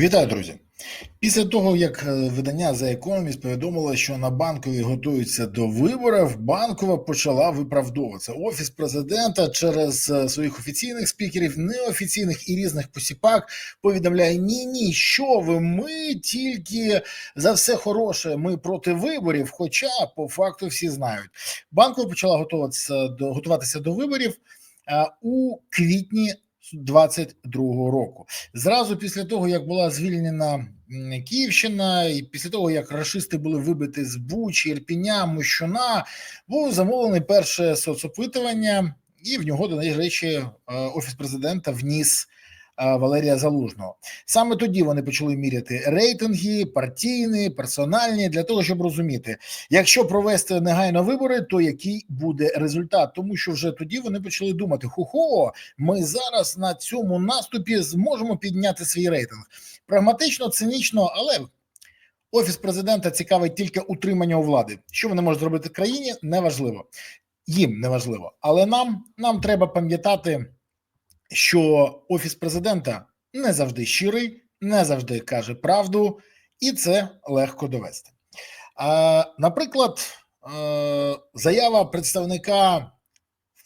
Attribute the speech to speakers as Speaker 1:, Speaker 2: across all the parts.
Speaker 1: Вітаю, друзі! Після того, як е, видання The Economist повідомило, що на банковій готуються до виборів, банкова почала виправдовуватися. Офіс президента через е, своїх офіційних спікерів, неофіційних і різних посіпак повідомляє: ні, ні, що ви? Ми тільки за все хороше. Ми проти виборів. Хоча по факту всі знають, банкова почала готуватися до готуватися до виборів е, у квітні. 22-го року. Зразу після того, як була звільнена Київщина, і після того, як рашисти були вибиті з Бучі, Ірпіня, Мощуна, був замовлений перше соцопитування, і в нього, до речі, е, офіс президента вніс Валерія Залужного. Саме тоді вони почали міряти рейтинги, партійні, персональні, для того, щоб розуміти, якщо провести негайно вибори, то який буде результат, тому що вже тоді вони почали думати: хо-хо, ми зараз на цьому наступі зможемо підняти свій рейтинг. Прагматично, цинічно, але офіс президента цікавить тільки утримання у влади. Що вони можуть зробити в країні, неважливо. Їм неважливо, але нам, нам треба пам'ятати, що офіс президента не завжди щирий, не завжди каже правду, і це легко довести. Наприклад, е, заява представника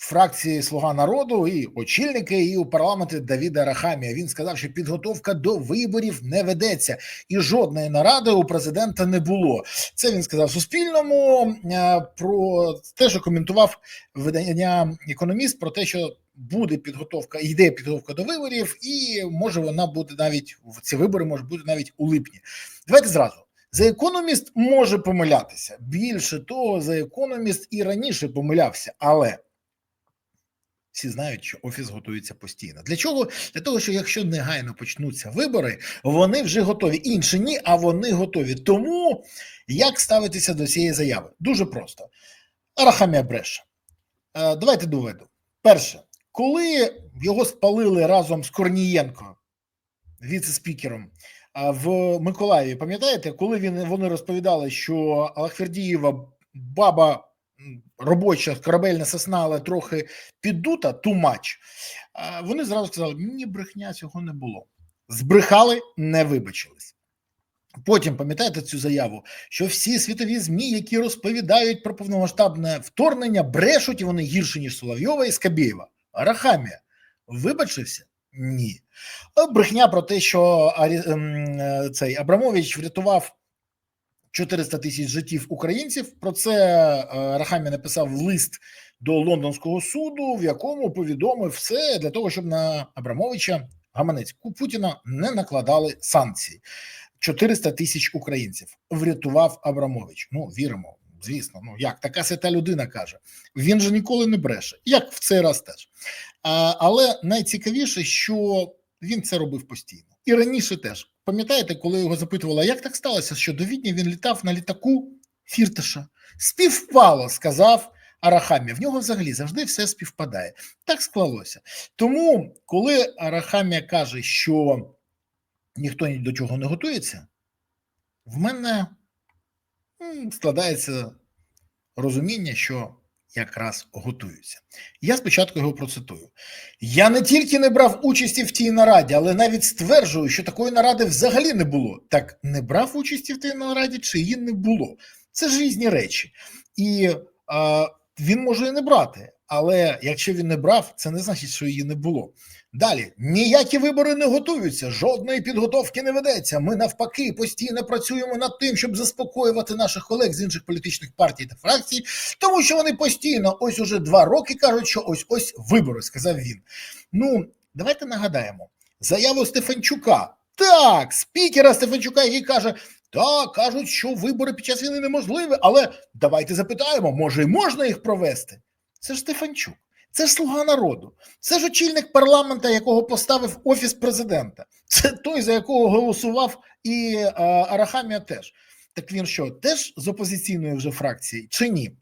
Speaker 1: фракції Слуга народу і очільника її у парламенті Давіда Рахамія. Він сказав, що підготовка до виборів не ведеться, і жодної наради у президента не було. Це він сказав Суспільному е, про те, що коментував видання економіст про те, що буде підготовка, йде підготовка до виборів, і може вона буде навіть ці вибори можуть бути навіть у липні. Давайте зразу. За економіст може помилятися. Більше того, за економіст і раніше помилявся, але всі знають, що офіс готується постійно. Для чого? Для того, що якщо негайно почнуться вибори, вони вже готові. Інші ні, а вони готові. Тому як ставитися до цієї заяви? Дуже просто. Арахамія бреше. Е, Давайте доведу. Перше, коли його спалили разом з Корнієнко, віце-спікером, в Миколаєві, пам'ятаєте, коли він вони розповідали, що Алахвердієва баба робоча корабельна сосна, але трохи піддута, much, вони зразу сказали: ні, брехня цього не було. Збрехали, не вибачились. Потім пам'ятаєте цю заяву, що всі світові змі, які розповідають про повномасштабне вторгнення, брешуть і вони гірші ніж Соловйова і Скабєєва. Рахамія вибачився? Ні. Брехня про те, що ем, е, цей Абрамович врятував 400 тисяч життів українців. Про це е, Рахамія написав лист до лондонського суду, в якому повідомив все для того, щоб на Абрамовича гаманець Путіна не накладали санкції. 400 тисяч українців врятував Абрамович. Ну віримо, звісно. Ну як така свята людина каже, він же ніколи не бреше, як в цей раз теж. А, але найцікавіше, що він це робив постійно, і раніше теж пам'ятаєте, коли його запитували, як так сталося, що до Відня він літав на літаку Фірташа? Співпало, сказав. Арахамі, в нього взагалі завжди все співпадає. Так склалося. Тому, коли Арахамія каже, що ніхто ні до чого не готується, в мене складається розуміння, що якраз готуються. Я спочатку його процитую. Я не тільки не брав участі в тій нараді, але навіть стверджую, що такої наради взагалі не було. Так не брав участі в тій нараді, чи її не було. Це ж різні речі. І е, він може і не брати. Але якщо він не брав, це не значить, що її не було. Далі ніякі вибори не готуються, жодної підготовки не ведеться. Ми навпаки постійно працюємо над тим, щоб заспокоювати наших колег з інших політичних партій та фракцій, тому що вони постійно, ось уже два роки кажуть, що ось ось вибори, сказав він. Ну давайте нагадаємо заяву Стефанчука. Так, спікера Стефанчука, який каже: так, кажуть, що вибори під час війни неможливі, але давайте запитаємо, може і можна їх провести. Це ж Стефанчук. Це ж слуга народу, це ж очільник парламента, якого поставив офіс президента. Це той, за якого голосував і а, Арахамія теж. Так він що, теж з опозиційної вже фракції чи ні?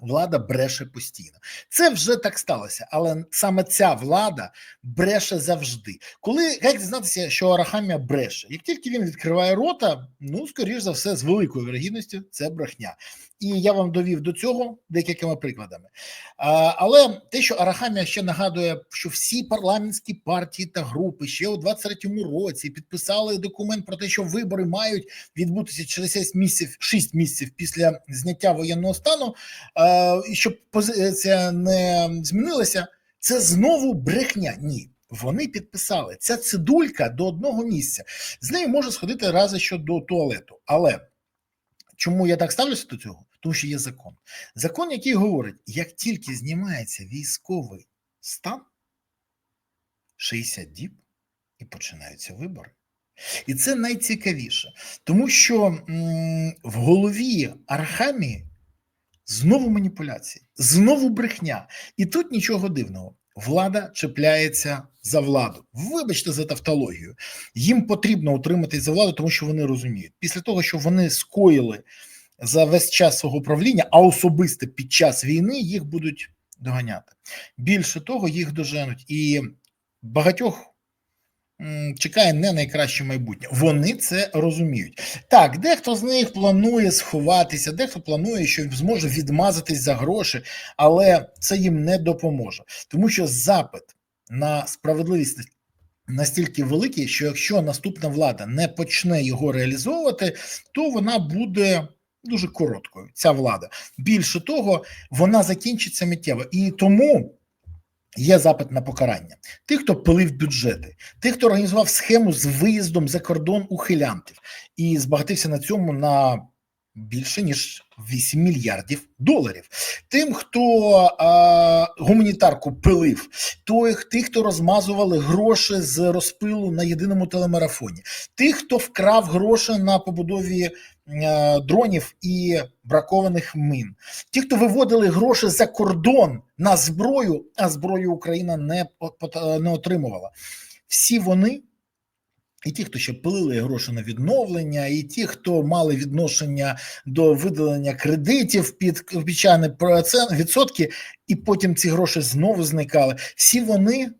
Speaker 1: Влада бреше постійно. Це вже так сталося, але саме ця влада бреше завжди. Коли як дізнатися, що Арахамія бреше, як тільки він відкриває рота, ну скоріш за все, з великою вірогідністю це брехня. І я вам довів до цього декількома прикладами. А, але те, що Арахамія ще нагадує, що всі парламентські партії та групи ще у 23-му році підписали документ про те, що вибори мають відбутися через 6 місяців, 6 місяців після зняття воєнного стану, а, і щоб позиція не змінилася, це знову брехня. Ні. Вони підписали ця цидулька до одного місця. З нею може сходити рази що до туалету. Але чому я так ставлюся до цього? Тому що є закон. Закон, який говорить, як тільки знімається військовий стан, 60 діб і починаються вибори. І це найцікавіше, тому що м, в голові Архамії знову маніпуляції, знову брехня. І тут нічого дивного. Влада чіпляється за владу. Вибачте за тавтологію. Їм потрібно утриматись за владу, тому що вони розуміють, після того, що вони скоїли за весь час свого правління, а особисто під час війни їх будуть доганяти. Більше того, їх доженуть, і багатьох чекає не найкраще майбутнє. Вони це розуміють. Так, дехто з них планує сховатися, дехто планує, що зможе відмазатись за гроші, але це їм не допоможе, тому що запит на справедливість настільки великий, що якщо наступна влада не почне його реалізовувати, то вона буде дуже короткою. Ця влада. Більше того, вона закінчиться миттєво. І тому є запит на покарання. Тих, хто пилив бюджети, тих, хто організував схему з виїздом за кордон ухилянтів і збагатився на цьому на більше ніж 8 мільярдів доларів. Тим, хто а, гуманітарку пилив, той, тих, хто розмазували гроші з розпилу на єдиному телемарафоні, тих, хто вкрав гроші на побудові дронів і бракованих мин, ті, хто виводили гроші за кордон на зброю, а зброю Україна не, не отримувала. Всі вони і ті, хто ще пилили гроші на відновлення, і ті, хто мали відношення до видалення кредитів під обіцяні відсотки, і потім ці гроші знову зникали. Всі вони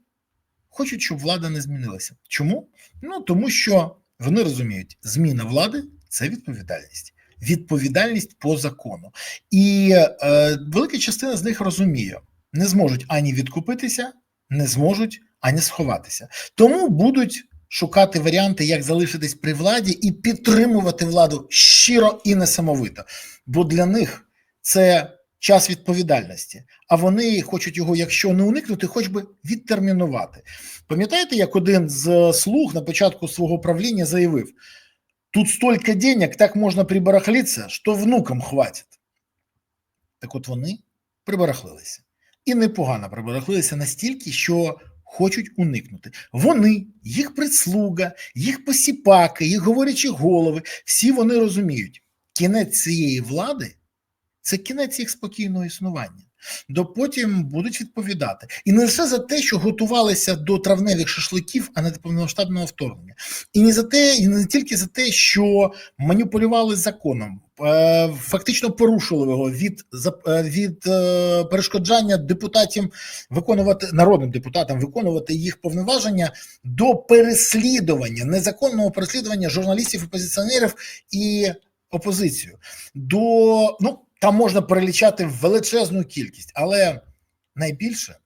Speaker 1: хочуть, щоб влада не змінилася. Чому? Ну тому що вони розуміють, зміна влади це відповідальність. Відповідальність по закону, і е, велика частина з них розуміє, не зможуть ані відкупитися, не зможуть ані сховатися, тому будуть шукати варіанти, як залишитись при владі і підтримувати владу щиро і несамовито. Бо для них це час відповідальності, а вони хочуть його, якщо не уникнути, хоч би відтермінувати. Пам'ятаєте, як один з слуг на початку свого правління заявив: тут стільки денег, так можна прибарахлитися, що внукам хватить. Так от вони прибарахлилися. І непогано прибарахлилися настільки, що хочуть уникнути. Вони, їх прислуга, їх посіпаки, їх говорячі голови, всі вони розуміють, кінець цієї влади це кінець їх спокійного існування. До потім будуть відповідати. І не лише за те, що готувалися до травневих шашликів, а не до повномасштабного вторгнення. І не за те, і не тільки за те, що маніпулювали законом, е, фактично порушували його від від е, перешкоджання депутатів виконувати народним депутатам виконувати їх повноваження до переслідування, незаконного переслідування журналістів, опозиціонерів і опозицію. До ну там можна перелічати величезну кількість, але найбільше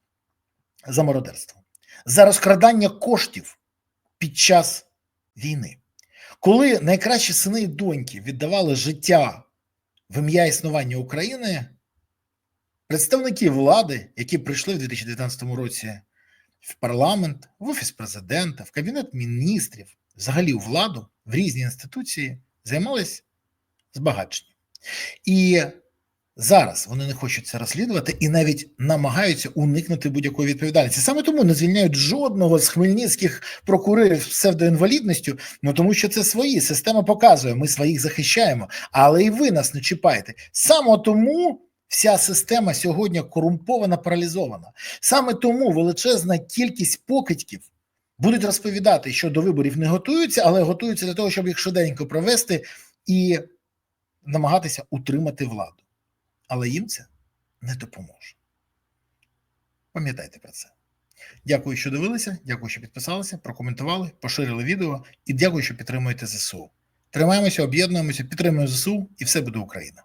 Speaker 1: за мародерство, за розкрадання коштів під час війни, коли найкращі сини і доньки віддавали життя в ім'я існування України, представники влади, які прийшли в 2019 році в парламент, в офіс президента, в кабінет міністрів, взагалі у владу, в різні інституції, займалися збагаченням. І Зараз вони не хочуть це розслідувати і навіть намагаються уникнути будь-якої відповідальності. Саме тому не звільняють жодного з хмельницьких прокурорів з псевдоінвалідністю, ну тому що це свої. Система показує, ми своїх захищаємо, але і ви нас не чіпаєте. Саме тому вся система сьогодні корумпована, паралізована. Саме тому величезна кількість покидьків будуть розповідати, що до виборів не готуються, але готуються для того, щоб їх швиденько провести і намагатися утримати владу але їм це не допоможе. Пам'ятайте про це. Дякую, що дивилися, дякую, що підписалися, прокоментували, поширили відео і дякую, що підтримуєте ЗСУ. Тримаємося, об'єднуємося, підтримуємо ЗСУ, і все буде Україна.